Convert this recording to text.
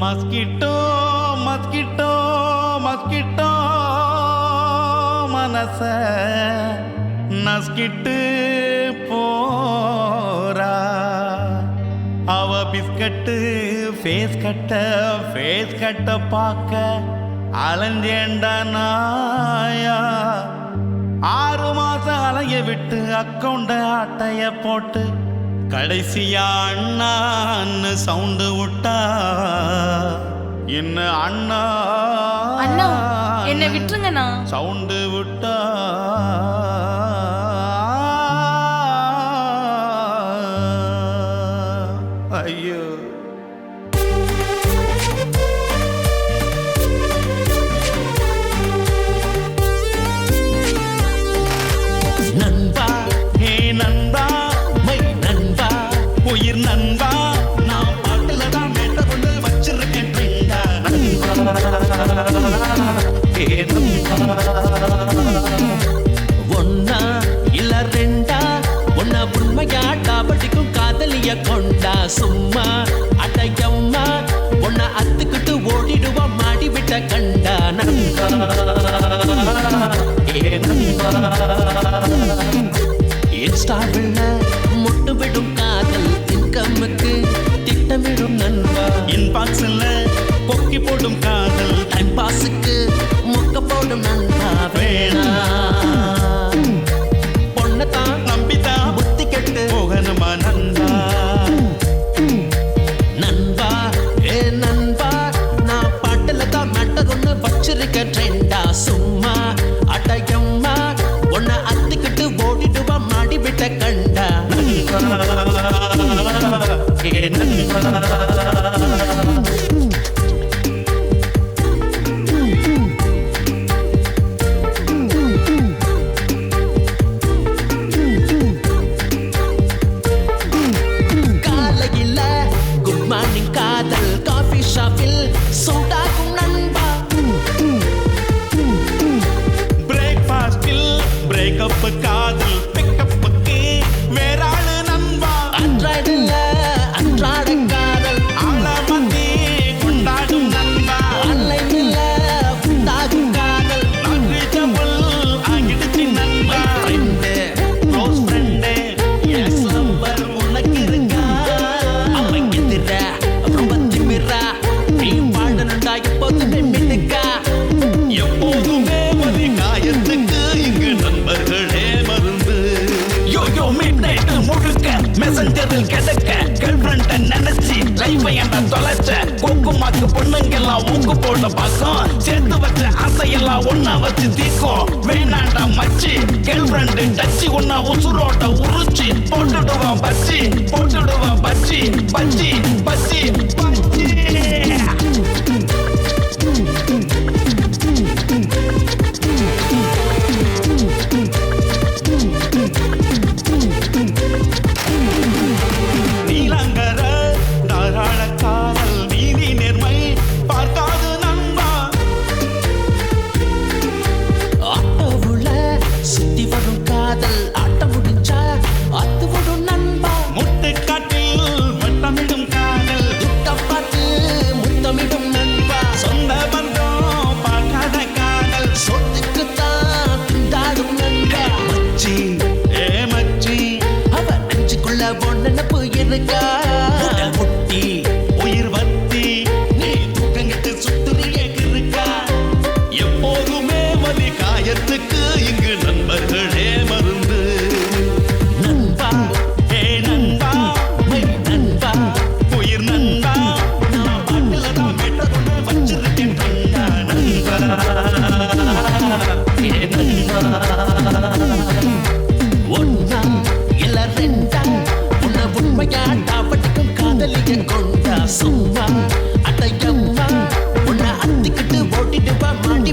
Mosquito mosquito mosquito மனச நஸ்கிட்டு போரா அவ biscuit face கட்ட ஃபேஸ் கட்ட பார்க்க அலைஞ்சேண்டா நாயா. ஆறு மாசம் அலைய விட்டு அக்கௌண்ட அட்டைய போட்டு கடைசியா அண்ணான்னு சவுண்டு விட்டா என்ன அண்ணா? அண்ணா என்ன விட்டுருங்கண்ணா. சவுண்டு விட்டா உண்மையாட்டா படிக்கும் காதலிய கொண்டா சும்மா. அடையம்மா உன்னை அத்துக்கிட்டு ஓடிடுவா மாடி விட்ட கண்டா நண்பா. ஏ நண்பா. இன்ஸ்டாவில் எப்ப என்ன தொலைச்ச. குங்குமாக்கு பொண்ணுங்கெல்லாம் ஊக்கு போட பாசம் சேர்த்து வச்ச ஆசையெல்லாம் ஒன்னா வச்சு தீக்கும் வேணாண்டா மச்சி. கேர்ள் ஃப்ரெண்டு டச்சு ஒன்னா உசுரோட்ட உருச்சு. போட்டுடுவான் பச்சி. போட்டுடுவான் பச்சி. பச்சி. பொண்ணு இருக்கா கொண்டா சும்மா அடையம்மா உன்னை அத்திக்கிட்டு ஓட்டிட்டு பா மாட்டி